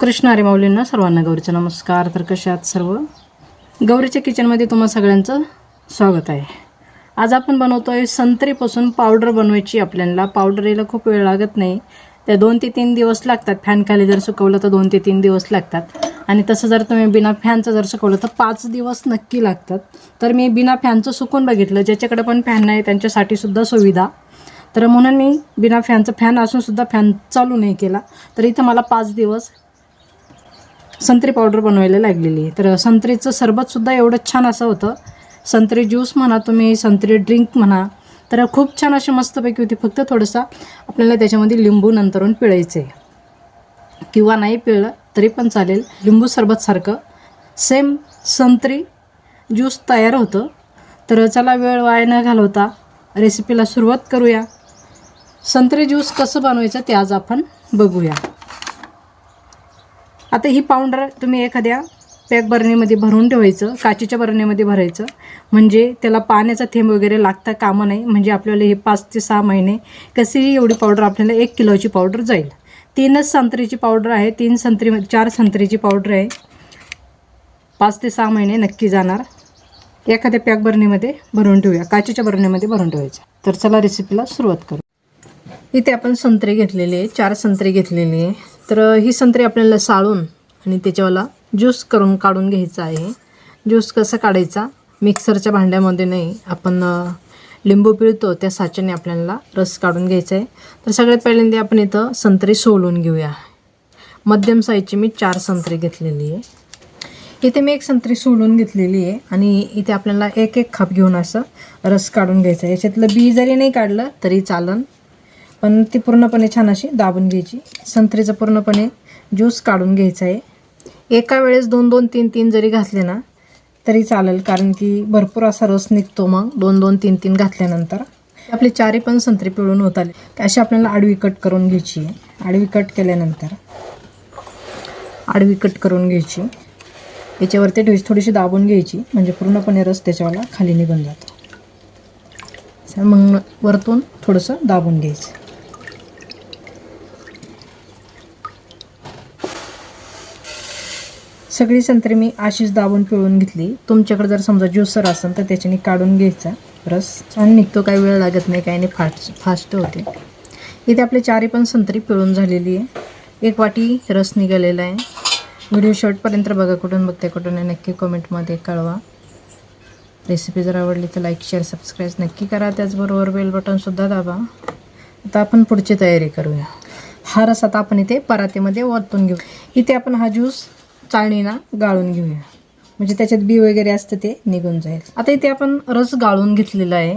कृष्ण हरी माऊलींना सर्वांना गौरीचा नमस्कार. तर कसे सर्व? गौरीच्या किचनमध्ये तुम्हा सगळ्यांचं स्वागत आहे. आज आपण बनवतो आहे संत्रीपासून पावडर बनवायची आपल्याला. पावडर यायला खूप वेळ लागत नाही. त्या दोन ते तीन दिवस लागतात. फॅन खाली जर सुकवलं तर दोन ते तीन दिवस लागतात. आणि तसं जर तुम्ही बिना फॅनचं जर सुकवलं तर पाच दिवस नक्की लागतात. तर मी बिना फॅनचं सुकून बघितलं. ज्याच्याकडे पण फॅन नाही त्यांच्यासाठी सुद्धा सुविधा. तर म्हणून मी बिना फॅनचं फॅन असूनसुद्धा फॅन चालू नाही केला. तर इथं मला पाच दिवस संत्री पावडर बनवायला लागलेली तर संत्रीचं सरबतसुद्धा एवढं छान असं होतं. संत्री ज्यूस म्हणा तुम्ही संत्री ड्रिंक म्हणा तर खूप छान अशी मस्तपैकी होती. फक्त थोडंसं आपल्याला त्याच्यामध्ये लिंबू नंतरून पिळायचं आहे किंवा नाही पिळलं तरी पण चालेल. लिंबू सरबतसारखं सेम संत्री ज्यूस तयार होतं. तर चला वेळ वाया न घालवता रेसिपीला सुरुवात करूया. संत्री ज्यूस कसं बनवायचं ते आज आपण बघूया. आता ही पावडर तुम्ही एखाद्या पॅक बरणीमध्ये भरून ठेवायचं काचेच्या बरणीमध्ये भरायचं. म्हणजे त्याला पाण्याचा थेंब वगैरे लागता कामं नाही म्हणजे आपल्याला हे पाच ते सहा महिने कशीही एवढी पावडर आपल्याला एक किलोची पावडर जाईल. तीनच संत्रीची पावडर आहे. तीन संत्री चार संत्रीची पावडर आहे. पाच ते सहा महिने नक्की जाणार. एखाद्या पॅक बरणीमध्ये भरून ठेवूया. काचेच्या बरणीमध्ये भरून ठेवायचं. तर चला रेसिपीला सुरुवात करू. इथे आपण संत्री घेतलेली आहे. चार संत्री घेतलेली आहे. तर ही संत्री आपल्याला साळून आणि त्याच्यावाला ज्यूस करून काढून घ्यायचा आहे. ज्यूस कसा काढायचा? मिक्सरच्या भांड्यामध्ये नाही. आपण लिंबू पिळतो त्या साच्याने आपल्याला रस काढून घ्यायचा आहे. तर सगळ्यात पहिल्यांदा आपण इथं संत्री सोलून घेऊया. मध्यम साईजची मी चार संत्री घेतलेली आहे. इथे मी एक संत्री सोलून घेतलेली आहे आणि इथे आपल्याला एक एक खाप घेऊन असं रस काढून घ्यायचा आहे. याच्यातलं बी जरी नाही काढलं तरी चालन. पण ती पूर्णपणे छान अशी दाबून घ्यायची. संत्रीचं पूर्णपणे ज्यूस काढून घ्यायचा आहे. एका वेळेस दोन दोन तीन तीन जरी घातले ना तरी चालेल कारण की भरपूर असा रस निघतो मग दोन दोन तीन तीन घातल्यानंतर. आपली चारी पण संत्री पिळून होत आले. अशी आपल्याला आडवी कट करून घ्यायची आहे. आडवी कट केल्यानंतर आडवी कट करून घ्यायची. याच्यावरती थोडी थोडीशी दाबून घ्यायची. म्हणजे पूर्णपणे रस त्याच्यावाला खाली निघून जातो. तर मग वरतून थोडंसं दाबून घ्यायचं. सगळी संत्री मी अशीच दाबून पिळून घेतली. तुमच्याकडे जर समजा ज्युसर असेल तर त्याच्याने काढून घ्यायचा रस. छान निघतो काही वेळ लागत नाही काही नाही फास्ट फास्ट होते. इथे आपली चारी पण संत्री पिळून झालेली आहे. एक वाटी रस निघालेला आहे. व्हिडिओ शॉर्टपर्यंत बघा कुठून बघते कुठून नक्की कमेंटमध्ये कळवा. रेसिपी जर आवडली तर लाईक शेअर सबस्क्राईब नक्की करा. त्याचबरोबर बेल बटनसुद्धा दाबा. आता आपण पुढची तयारी करूया. हा रस आता आपण इथे परातीमध्ये ओतून घेऊ. इथे आपण हा ज्यूस चाळणीना गाळून घेऊया. म्हणजे त्याच्यात बी वगैरे असतं ते निघून जाईल. आता इथे आपण रस गाळून घेतलेला आहे.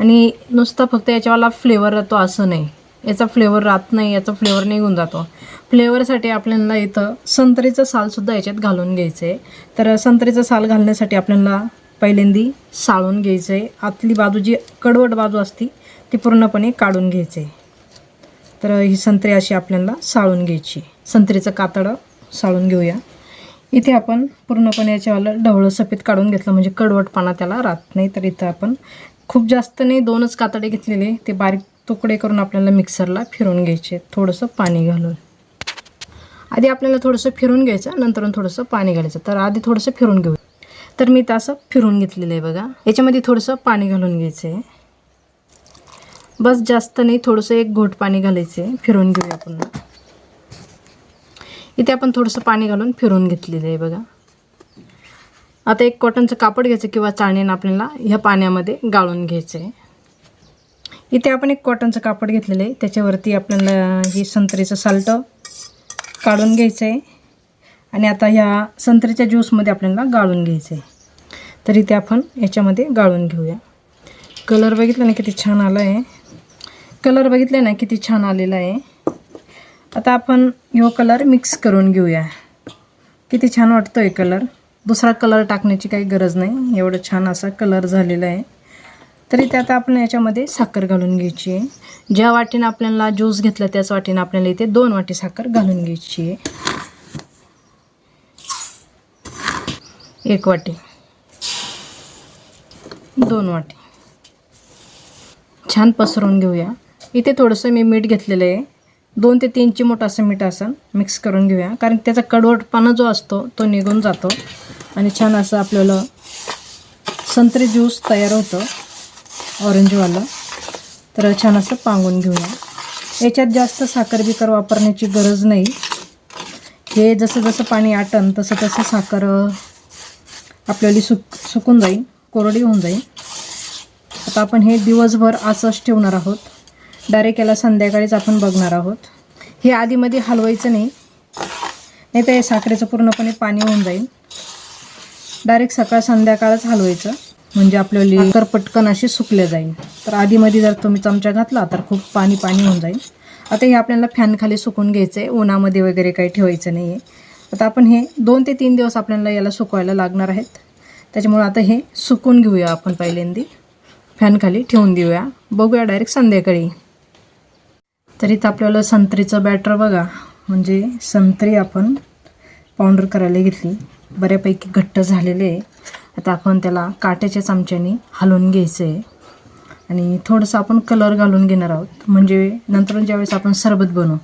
आणि नुसता फक्त याच्यावाला फ्लेवर राहतो असं नाही. याचा फ्लेवर राहत नाही याचा फ्लेवर निघून जातो. फ्लेवरसाठी आपल्याला इथं संत्रीचं सालसुद्धा याच्यात घालून घ्यायचं आहे तर संत्रीचं साल घालण्यासाठी आपल्याला पहिल्यांदी साळून घ्यायचं आहे आतली बाजू जी कडवट बाजू असती ती पूर्णपणे काढून घ्यायचं आहे तर ही संत्री अशी आपल्याला साळून घ्यायची. संत्रीचं कातडं साळून घेऊया. इथे आपण पूर्णपणे याच्यावाला ढवळं सफेद काढून घेतलं म्हणजे कडवटपणा त्याला राहत नाही. तर इथं आपण खूप जास्त नाही दोनच कातडे घेतलेले. ते बारीक तुकडे करून आपल्याला मिक्सरला फिरून घ्यायचे. थोडंसं पाणी घालून. आधी आपल्याला थोडंसं फिरून घ्यायचं नंतर थोडंसं पाणी घालायचं. तर आधी थोडंसं फिरून घेऊ. तर मी तसं फिरून घेतलेलं आहे बघा. याच्यामध्ये थोडंसं पाणी घालून घ्यायचं आहे. बस जास्त नाही थोडंसं एक घोट पाणी घालायचं आहे. फिरून घेऊया पुन्हा. इथे आपण थोडंसं पाणी घालून फिरून घेतलेलं आहे बघा. आता एक कॉटनचं कापड घ्यायचं किंवा चाळणीनं आपल्याला ह्या पाण्यामध्ये गाळून घ्यायचं आहे इथे आपण एक कॉटनचं कापड घेतलेलं आहे. त्याच्यावरती आपल्याला ही संत्रीचं साल्ट काढून घ्यायचं आहे आणि आता ह्या संत्रीच्या ज्यूसमध्ये आपल्याला गाळून घ्यायचं आहे तर इथे आपण याच्यामध्ये गाळून घेऊया. कलर बघितला ना किती छान आला आहे कलर बघितले ना किती छान आलेला आहे. आता आपण ह्यो कलर मिक्स करून घेऊया. किती छान वाटतो आहे कलर दुसरा कलर टाकण्याची काही गरज नाही. एवढं छान असा कलर झालेला आहे. तरी त्यात आपण याच्यामध्ये साखर घालून घ्यायची आहे. ज्या वाटीनं आपल्याला ज्यूस घेतला त्याच वाटीनं आपल्याला इथे दोन वाटी साखर घालून घ्यायची आहे. एक वाटी. दोन वाटी. छान पसरून घेऊया. इथे थोडंसं मी मीठ घेतलेलं आहे. दोन ते तीन चिमूट असं मीठ असं मिक्स करून घेऊया. कारण त्याचा कडवटपणा जो असतो तो निघून जातो. आणि छान असं आपल्याला संत्री ज्यूस तयार होतं ऑरेंजवालं. तर छान असं पांगून घेऊया. याच्यात जास्त साखर बिकर वापरण्याची गरज नाही. हे जसं जसं पाणी आटन तसं तसं साखर आपल्याला सुक सुकून जाईल कोरडी होऊन जाईल. आता आपण हे दिवसभर असंच ठेवणार आहोत. डायरेक्ट याला संध्याकाळीच आपण बघणार आहोत. हे आधीमध्ये हलवायचं नाही. नाही तर हे साखरेचं पूर्णपणे पाणी होऊन जाईल. डायरेक्ट सकाळ संध्याकाळच हलवायचं. म्हणजे आपल्याला साखर पटकन अशी सुकल्या जाईल. तर आधीमध्ये जर तुम्ही चमचा घातला तर खूप पाणी पाणी होऊन जाईल. आता हे आपल्याला फॅनखाली सुकून घ्यायचं आहे उन्हामध्ये वगैरे काही ठेवायचं नाही आहे आता आपण हे दोन ते तीन दिवस आपल्याला याला सुकवायला लागणार आहेत. त्याच्यामुळं आता हे सुकून घेऊया आपण पहिल्यांदी. फॅनखाली ठेवून देऊया. बघूया डायरेक्ट संध्याकाळी. तरी तर आपल्याला संत्रीचं बॅटर बघा. म्हणजे संत्री आपण पावडर करायला घेतली. बऱ्यापैकी घट्ट झालेले आहे. आता आपण त्याला काट्याच्या चमच्याने हलवून घ्यायचं आहे आणि थोडंसं आपण कलर घालून घेणार आहोत. म्हणजे नंतर ज्यावेळेस आपण सरबत बनवू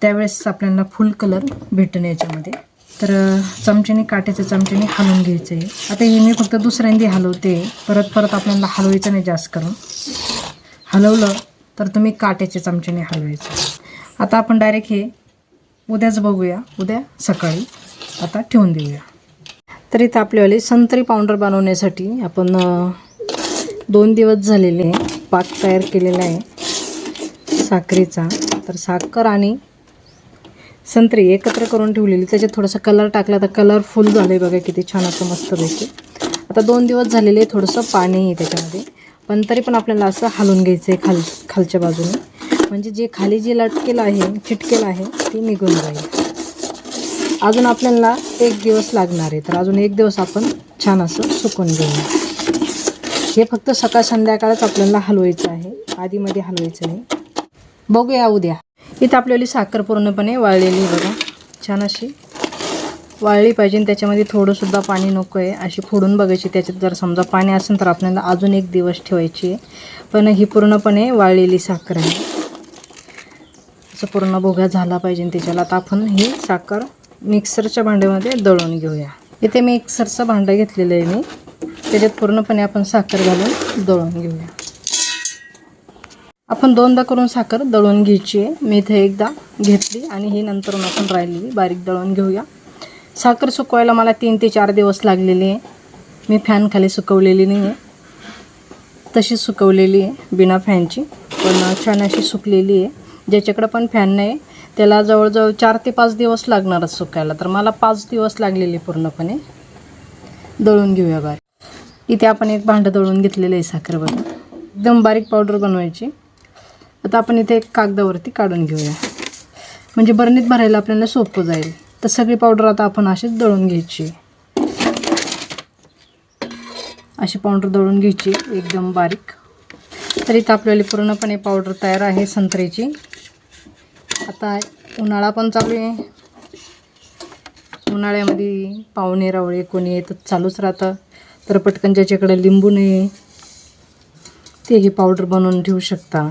त्यावेळेस आपल्याला फुल कलर भेटेल याच्यामध्ये. तर चमच्याने काट्याच्या चमच्याने हलवून घ्यायचं आहे आता हे मी फक्त दुसऱ्यांदी हलवते. परत परत आपल्याला हलवायचं नाही जास्त करून. हलवलं तर तुम्ही काट्याच्या चमच्याने हलवायचं. आता आपण डायरेक्ट हे उद्याच बघूया. उद्या सकाळी आता ठेवून देऊया. तर इथं आपल्यावाले संत्री पावडर बनवण्यासाठी आपण दोन दिवस झालेले पाक तयार केलेला आहे. साखरेचा. तर साखर आणि संत्री एकत्र करून ठेवलेली. त्याच्यात थोडासा कलर टाकला तर कलरफुल झालं आहे बघा किती छान असं मस्तपैकी. आता दोन दिवस झालेले थोडंसं पाणी आहे त्याच्यामध्ये पण तरी पण आपल्याला असं हलवून घ्यायचं आहे खाल खालच्या बाजूने. म्हणजे जे खाली जे लटकेलं आहे चिटकेलं आहे ते निघून जाईल. अजून आपल्याला एक दिवस लागणार आहे तर अजून एक दिवस आपण छान असं सुकून घेऊया हे फक्त सकाळ संध्याकाळच आपल्याला हलवायचं आहे. आधीमध्ये हलवायचं नाही. बघूया उद्या. इथं आपल्याला साखर पूर्णपणे वाळलेली बघा. छान अशी वाळली पाहिजे आणि त्याच्यामध्ये थोडंसुद्धा पाणी नको आहे. अशी फोडून बघायची त्याच्यात जर समजा पाणी असेल तर आपल्याला अजून एक दिवस ठेवायची आहे. पण ही पूर्णपणे वाळलेली साखर आहे. असं पूर्ण भोगा झाला पाहिजे त्याच्याला आता आपण ही साखर मिक्सरच्या भांड्यामध्ये दळून घेऊया. इथे मी मिक्सरचं भांडं घेतलेलं आहे मी. त्याच्यात पूर्णपणे आपण साखर घालून दळून घेऊया. आपण दोनदा करून साखर दळून घ्यायची आहे. मी इथे एकदा घेतली आणि ही नंतरून आपण राहिलेली बारीक दळून घेऊया. साखर सुकवायला मला तीन ते चार दिवस लागलेले आहे. मी फॅन खाली सुकवलेली नाही आहे तशी सुकवलेली आहे बिना फॅनची. पण छान अशी सुकलेली आहे. ज्याच्याकडं पण फॅन नाही त्याला जवळजवळ चार ते पाच दिवस लागणारच सुकायला. तर मला पाच दिवस लागलेले पूर्णपणे. दळून घेऊया बारीक इथे आपण एक भांडं दळून घेतलेलं आहे साखर एकदम बारीक पावडर बनवायची. आता आपण इथे एक कागदावरती काढून घेऊया. म्हणजे बरणीत भरायला आपल्याला सोपं जाईल. तर सगळी पावडर आता आपण अशीच दळून घ्यायची. अशी पावडर दळून घ्यायची एकदम बारीक. तर इथं आपल्याला पूर्णपणे पावडर तयार आहे संत्र्याची आता उन्हाळा पण चालू आहे. उन्हाळ्यामध्ये पाहुणे रावळे कोणी येतं चालूच राहतं. तर पटकन ज्याच्याकडे लिंबू नाही ते ही पावडर बनवून ठेवू शकता.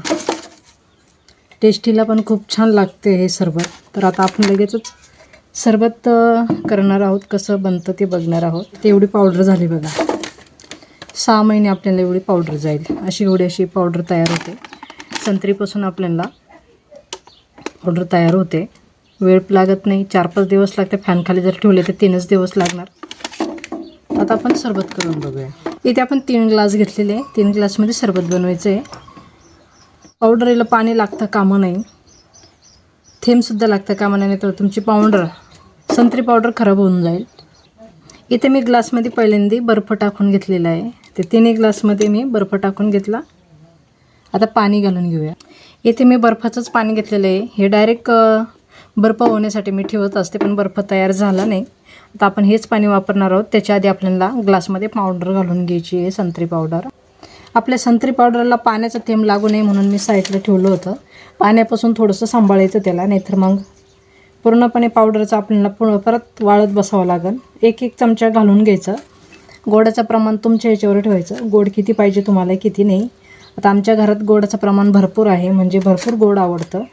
टेस्टीला पण खूप छान लागते हे सरबत तर आता आपण लगेचच सरबत करणार आहोत कसं बनतं ते बघणार आहोत. ते एवढी पावडर झाली बघा. सहा महिने आपल्याला एवढी पावडर जाईल. अशी एवढी अशी पावडर तयार होते. संत्रीपासून आपल्याला पावडर तयार होते. वेळ लागत नाही. चार पाच दिवस लागते. फॅनखाली जर ठेवले तर तीनच दिवस लागणार. आता आपण सरबत करून बघूया. इथे आपण तीन ग्लास घेतलेले आहे. तीन ग्लासमध्ये सरबत बनवायचं आहे पावडरीला पाणी लागतं कामं नाही थेंबसुद्धा लागतं कामं नाही तर तुमची पावडर संत्री पावडर खराब होऊन जाईल. इथे मी ग्लासमध्ये पहिल्यांदा बर्फ टाकून घेतलेला आहे. ते तिन्ही ग्लासमध्ये मी बर्फ टाकून घेतला. आता पाणी घालून घेऊया. इथे मी बर्फाचंच पाणी घेतलेलं आहे. हे डायरेक्ट बर्फ होण्यासाठी मी ठेवत असते पण बर्फ तयार झाला नाही. आता आपण हेच पाणी वापरणार आहोत. त्याच्या आधी आपल्याला ग्लासमध्ये पावडर घालून घ्यायची आहे संत्री पावडर आपल्या संत्री पावडरला पाण्याचा थेंब लागू नये म्हणून मी साईडला ठेवलं होतं. पाण्यापासून थोडंसं सांभाळायचं त्याला नाहीतर मग पूर्णपणे पावडरचं आपल्याला पुढं परत वाळत बसावं लागेल. एक एक चमचा घालून घ्यायचं. गोडाचं प्रमाण तुमच्या ह्याच्यावर ठेवायचं. गोड किती पाहिजे तुम्हाला किती नाही. आता आमच्या घरात गोडाचं प्रमाण भरपूर आहे म्हणजे भरपूर गोड आवडतं.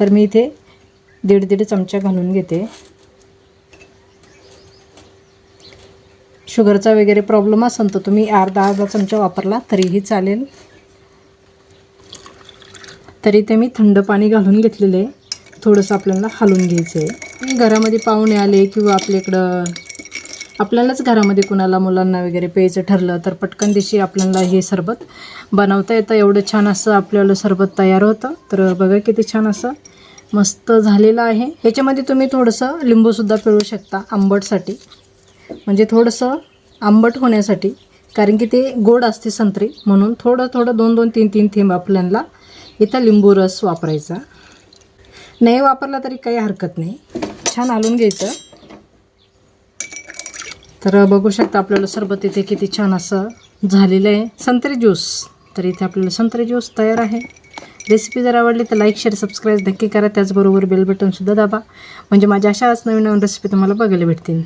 तर मी इथे दीड दीड चमचा घालून घेते. शुगरचा वगैरे प्रॉब्लेम असेल तर तुम्ही अर्धा अर्धा चमचा वापरला तरीही चालेल. तरी ते मी थंड पाणी घालून घेतलेले आहे. थोडंसं आपल्याला हलवून घ्यायचं आहे घरामध्ये पाहुणे आले किंवा आपल्याकडं आपल्यालाच घरामध्ये कुणाला मुलांना वगैरे प्यायचं ठरलं तर पटकन दिवशी आपल्याला हे सरबत बनवता येतं. एवढं छान असं आपल्याला सरबत तयार होतं. तर बघा किती छान असं मस्त झालेलं आहे. ह्याच्यामध्ये तुम्ही थोडंसं लिंबूसुद्धा पिळू शकता आंबटसाठी. म्हणजे थोडंसं आंबट होण्यासाठी. कारण की ते गोड असते संत्री म्हणून थोडं थोडं दोन दोन तीन तीन थेंब आपल्याला इथं लिंबू रस वापरायचा. नाही वापरला तरी काही हरकत नाही. छान हलून घ्यायचं. तर बघू शकता आपल्याला सरबत इथे किती छान असं झालेलं आहे. संत्री ज्यूस. तर इथे आपल्याला संत्री ज्यूस तयार आहे. रेसिपी जर आवडली तर लाईक शेअर सबस्क्राईब नक्की करा. त्याचबरोबर बेल बटनसुद्धा दाबा. म्हणजे माझ्या अशाच नवीन नवीन रेसिपी तुम्हाला बघायला भेटतील.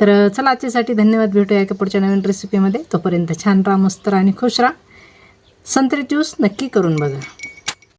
तर चला आजच्यासाठी धन्यवाद. भेटूया एका पुढच्या नवीन रेसिपीमध्ये तोपर्यंत छान राहा मस्त राहा आणि खुश राहा. संत्री ज्यूस नक्की करून बघा.